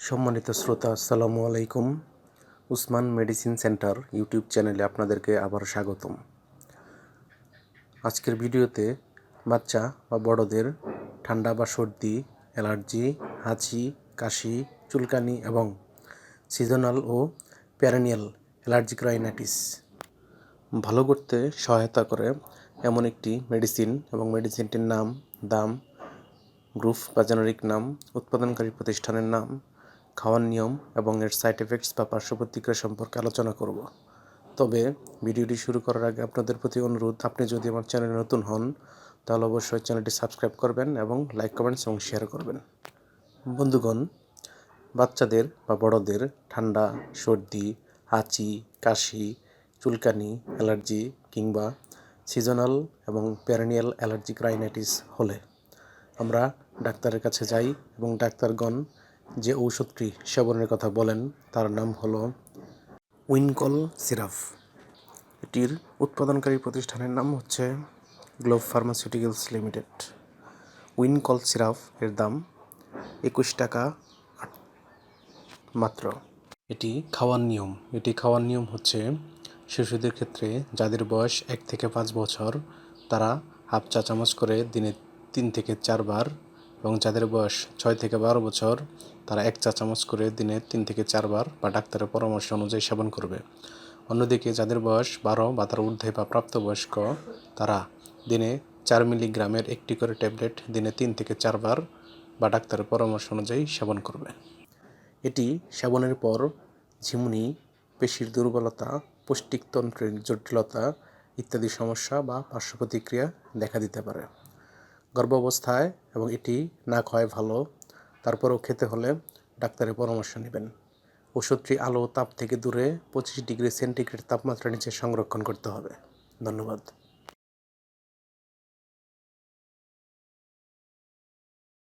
সম্মানিত শ্রোতা, আসসালামু আলাইকুম। উসমান মেডিসিন সেন্টার ইউটিউব চ্যানেলে আপনাদেরকে আবার স্বাগতম। আজকের ভিডিওতে বাচ্চা বা বড়দের ঠান্ডা বা সর্দি, অ্যালার্জি, হাঁচি, কাশি, চুলকানি এবং সিজনাল ও প্যারানিয়াল অ্যালার্জিক রাইনাইটিস ভালো করতে সহায়তা করে এমন একটি মেডিসিন এবং মেডিসিনটির নাম, দাম গ্রুপ বা জেনারিক নাম, উৎপাদনকারী প্রতিষ্ঠানের নাম, খাওয়ার নিয়ম এবং এর সাইড এফেক্টস বা পার্শ্ব প্রতিক্রিয়া সম্পর্কে আলোচনা করব। তবে ভিডিওটি শুরু করার আগে আপনাদের প্রতি অনুরোধ, আপনি যদি আমার চ্যানেলে নতুন হন, তাহলে অবশ্যই চ্যানেলটি সাবস্ক্রাইব করবেন এবং লাইক কমেন্টস এবং শেয়ার করবেন। বন্ধুগণ, বাচ্চাদের বা বড়দের ঠান্ডা, সর্দি, হাঁচি, কাশি চুলকানি, অ্যালার্জি কিংবা সিজনাল এবং প্যারানিয়াল অ্যালার্জিক রাইনাইটিস হলে আমরা ডাক্তারের কাছে যাই এবং ডাক্তারগণ যে ঔষধটি সেবনের কথা বলেন, তার নাম হলো উইনকল সিরাপ এটির উৎপাদনকারী প্রতিষ্ঠানের নাম হচ্ছে Globe Pharmaceuticals Limited. Wincol syrup এর দাম একুশ টাকা মাত্র। এটি খাওয়ার নিয়ম। এটি খাওয়ার নিয়ম হচ্ছে শিশুদের ক্ষেত্রে যাদের বয়স এক থেকে পাঁচ বছর, তারা হাফ চা চামচ করে দিনে তিন থেকে চারবার এবং যাদের বয়স ছয় থেকে বারো বছর, তারা এক চা চামচ করে দিনে তিন থেকে চারবার বা ডাক্তারের পরামর্শ অনুযায়ী সেবন করবে। অন্যদিকে যাদের বয়স বারো বা তার ঊর্ধ্বে বা প্রাপ্তবয়স্ক, তারা দিনে চার মিলিগ্রামের একটি করে ট্যাবলেট দিনে তিন থেকে চারবার বা ডাক্তারের পরামর্শ অনুযায়ী সেবন করবে। এটি সেবনের পর ঝিমুনি, পেশির দুর্বলতা পৌষ্টিকতন্ত্রের জটিলতা ইত্যাদি সমস্যা বা পার্শ্ব প্রতিক্রিয়া দেখা দিতে পারে। গর্ভাবস্থায় এবং এটি না খাওয়াই ভালো, তারপরেও খেতে হলে ডাক্তারের পরামর্শ নেবেন। ওষুধটি আলো তাপ থেকে দূরে পঁচিশ ডিগ্রি সেন্টিগ্রেড তাপমাত্রা নিচে সংরক্ষণ করতে হবে। ধন্যবাদ।